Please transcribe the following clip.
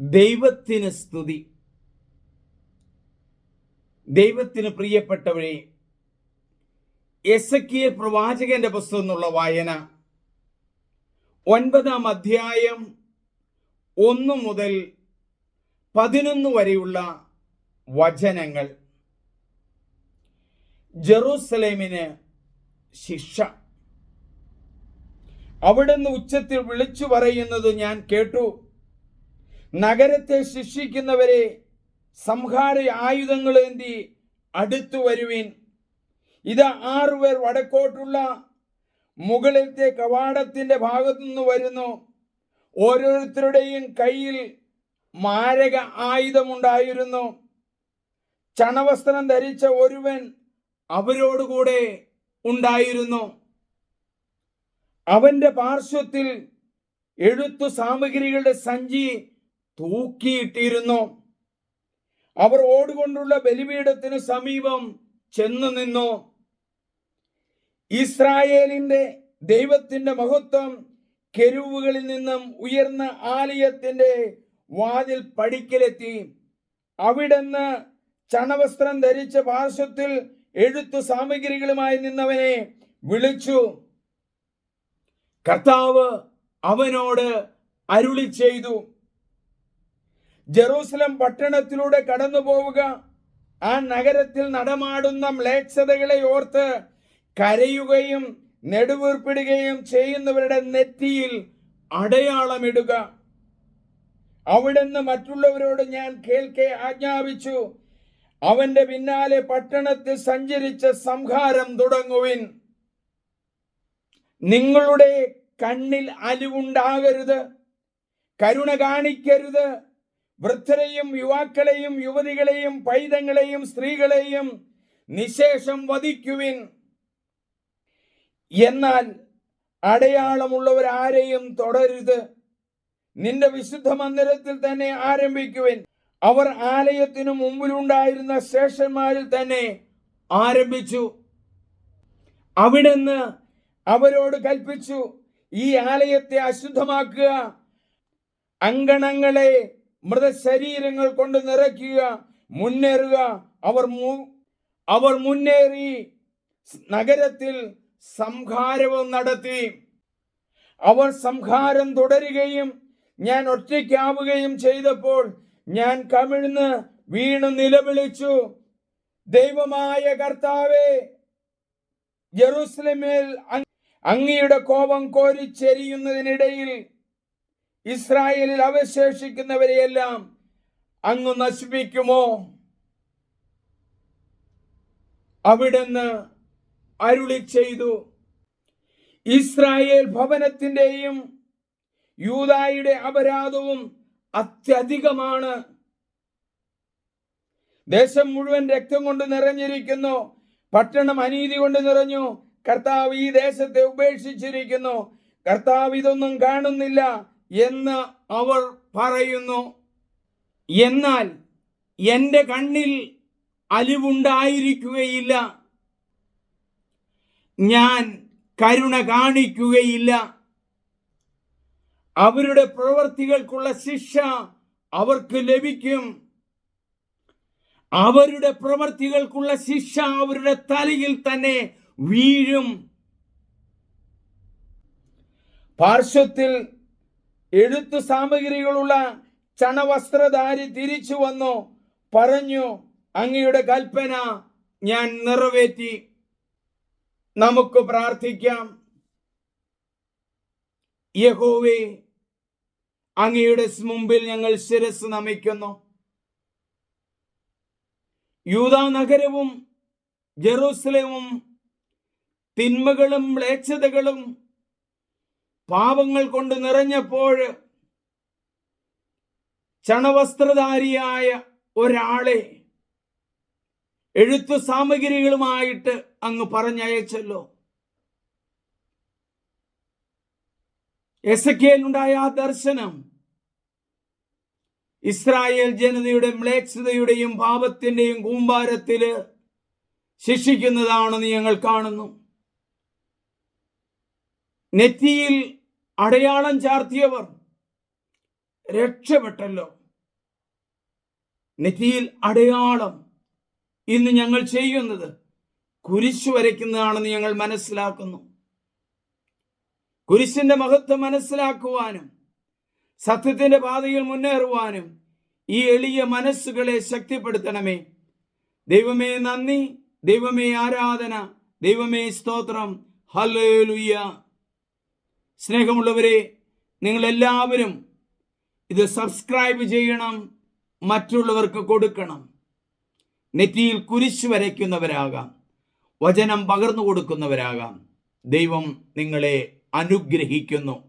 ദൈവത്തിന് സ്തുതി. ദൈവത്തിന് പ്രിയപ്പെട്ടവരെ എസക്കിയ പ്രവാചകന്റെ പുസ്തകം എന്നുള്ള വായന ഒൻപതാം അധ്യായം ഒന്ന് മുതൽ പതിനൊന്ന് വരെയുള്ള വചനങ്ങൾ. ജെറൂസലേമിന് ശിക്ഷ. അവിടുന്ന് ഉച്ചത്തിൽ വിളിച്ചു പറയുന്നത് ഞാൻ കേട്ടു. നഗരത്തെ ശിക്ഷിക്കുന്നവരെ സംഹാര ആയുധങ്ങളേന്തി അടുത്തു വരുവിൻ. ഇത് ആറുപേർ വടക്കോട്ടുള്ള മുകളിലത്തെ കവാടത്തിന്റെ ഭാഗത്തു നിന്ന് വരുന്നു. ഓരോരുത്തരുടെയും കയ്യിൽ മാരക ആയുധമുണ്ടായിരുന്നു. ചണവസ്ത്രം ധരിച്ച ഒരുവൻ അവരോടുകൂടെ ഉണ്ടായിരുന്നു. അവന്റെ പാർശ്വത്തിൽ എഴുത്തു സാമഗ്രികളുടെ സഞ്ചി തൂക്കിയിട്ടിരുന്നു. അവർ ഓടുകൊണ്ടുള്ള ബലിപീഠത്തിന് സമീപം ചെന്നു നിന്നു. ഇസ്രായേലിന്റെ ദൈവത്തിന്റെ മഹത്വം കെരുവുകളിൽ നിന്നും ഉയർന്ന ആലയത്തിന്റെ വാതിൽ പടിക്കലെത്തി. അവിടുന്ന് ചണവസ്ത്രം ധരിച്ച പാർശ്വത്തിൽ എഴുത്തു സാമഗ്രികളുമായി നിന്നവനെ വിളിച്ചു. കർത്താവ് അവനോട് അരുളി ചെയ്തു ജെറൂസലം പട്ടണത്തിലൂടെ കടന്നു പോവുക. ആ നഗരത്തിൽ നടമാടുന്ന മ്ലേച്ഛതകളെ ഓർത്ത് കരയുകയും നെടുവീർപ്പിടുകയും ചെയ്യുന്നവരുടെ നെറ്റിയിൽ അടയാളമിടുക അവിടുന്ന് മറ്റുള്ളവരോട് ഞാൻ കേൾക്കെ ആജ്ഞാപിച്ചു. അവന്റെ പിന്നാലെ പട്ടണത്തിൽ സഞ്ചരിച്ച സംഹാരം തുടങ്ങുവിൻ. നിങ്ങളുടെ കണ്ണിൽ അലിവുണ്ടാകരുത്. കരുണ കാണിക്കരുത്. വൃദ്ധരെയും യുവാക്കളെയും യുവതികളെയും പൈതങ്ങളെയും സ്ത്രീകളെയും നിശേഷം വധിക്കുവിൻ. എന്നാൽ അടയാളമുള്ളവരാരെയും തുടരുത്. നിന്റെ വിശുദ്ധ മന്ദിരത്തിൽ തന്നെ ആരംഭിക്കുവിൻ. അവർ ആലയത്തിനു മുമ്പിലുണ്ടായിരുന്ന ശേഷന്മാരിൽ തന്നെ ആരംഭിച്ചു. അവിടുന്ന് അവരോട് കൽപ്പിച്ചു ഈ ആലയത്തെ അശുദ്ധമാക്കുക. അങ്കണങ്ങളെ മൃതശരീരങ്ങൾ കൊണ്ട് നിറയ്ക്കുക മുന്നേറുക. അവർ അവർ മുന്നേറി നഗരത്തിൽ സംഹാരവും നടത്തി. അവർ സംഹാരം തുടരുകയും ഞാൻ ഒറ്റയ്ക്കാവുകയും ചെയ്തപ്പോൾ ഞാൻ കമിഴ്ന്ന് വീണ് നിലവിളിച്ചു ദൈവമായ കർത്താവേ ജെറൂസലേമേൽ അങ്ങയുടെ കോപം കോരിച്ചെരിയുന്നതിനിടയിൽ ഇസ്രായേലിൽ അവശേഷിക്കുന്നവരെയെല്ലാം അങ്ങ് നശിപ്പിക്കുമോ? അവിടുന്ന് അരുളി ചെയ്തു ഇസ്രായേൽ ഭവനത്തിന്റെയും യൂതായുടെ അപരാധവും അത്യധികമാണ്. ദേശം മുഴുവൻ രക്തം കൊണ്ട് നിറഞ്ഞിരിക്കുന്നു പട്ടണം അനീതി കൊണ്ട് നിറഞ്ഞു. കർത്താവ് ഈ ദേശത്തെ ഉപേക്ഷിച്ചിരിക്കുന്നു. കർത്താവ് ഇതൊന്നും കാണുന്നില്ല. എന്ന് അവർ പറയുന്നു. എന്നാൽ എന്റെ കണ്ണിൽ അലിവുണ്ടായിരിക്കുകയില്ല. ഞാൻ കരുണ കാണിക്കുകയില്ല. അവരുടെ പ്രവൃത്തികൾക്കുള്ള ശിക്ഷ അവർക്ക് ലഭിക്കും. അവരുടെ പ്രവൃത്തികൾക്കുള്ള ശിക്ഷ അവരുടെ തലയിൽ തന്നെ വീഴും. പാർശ്വത്തിൽ എഴുത്തു സാമഗ്രികളുള്ള ചണവസ്ത്രധാരി തിരിച്ചു വന്നു. പറഞ്ഞു അങ്ങയുടെ കൽപ്പന ഞാൻ നിറവേറ്റി. നമുക്ക് പ്രാർത്ഥിക്കാം. യഹോവേ അങ്ങയുടെ മുമ്പിൽ ഞങ്ങൾ ശിരസ് നമിക്കുന്നു. യൂതാ നഗരവും ജെറൂസലേമും തിന്മകളും മ്ലേച്ഛതകളും പാപങ്ങൾ കൊണ്ട് നിറഞ്ഞപ്പോൾ ചണവസ്ത്രധാരിയായ ഒരാളെ എഴുത്തു സാമഗ്രികളുമായിട്ട് അങ്ങ് പറഞ്ഞയച്ചല്ലോ. എസക്കേലുണ്ടായ ആ ദർശനം ഇസ്രായേൽ ജനതയുടെ മ്ലേച്ഛതയുടെയും പാപത്തിന്റെയും കൂമ്പാരത്തിൽ ശിക്ഷിക്കുന്നതാണെന്ന് ഞങ്ങൾ കാണുന്നു. നെറ്റിയിൽ അടയാളം ചാർത്തിയവർ രക്ഷപ്പെട്ടല്ലോ. നെറ്റിയിൽ അടയാളം ഇന്ന് ഞങ്ങൾ ചെയ്യുന്നത് കുരിശു വരയ്ക്കുന്നതാണെന്ന് ഞങ്ങൾ മനസ്സിലാക്കുന്നു. കുരിശിന്റെ മഹത്വം മനസ്സിലാക്കുവാനും സത്യത്തിന്റെ പാതയിൽ മുന്നേറുവാനും ഈ എളിയ മനസ്സുകളെ ശക്തിപ്പെടുത്തണമേ. ദൈവമേ നന്ദി ദൈവമേ ആരാധന ദൈവമേ സ്തോത്രം. ഹല്ലേലൂയ. സ്നേഹമുള്ളവരെ നിങ്ങളെല്ലാവരും ഇത് സബ്സ്ക്രൈബ് ചെയ്യണം മറ്റുള്ളവർക്ക് കൊടുക്കണം. നെറ്റിയിൽ കുരിശ് വരയ്ക്കുന്നവരാകാം വചനം പകർന്നു കൊടുക്കുന്നവരാകാം. ദൈവം നിങ്ങളെ അനുഗ്രഹിക്കുന്നു.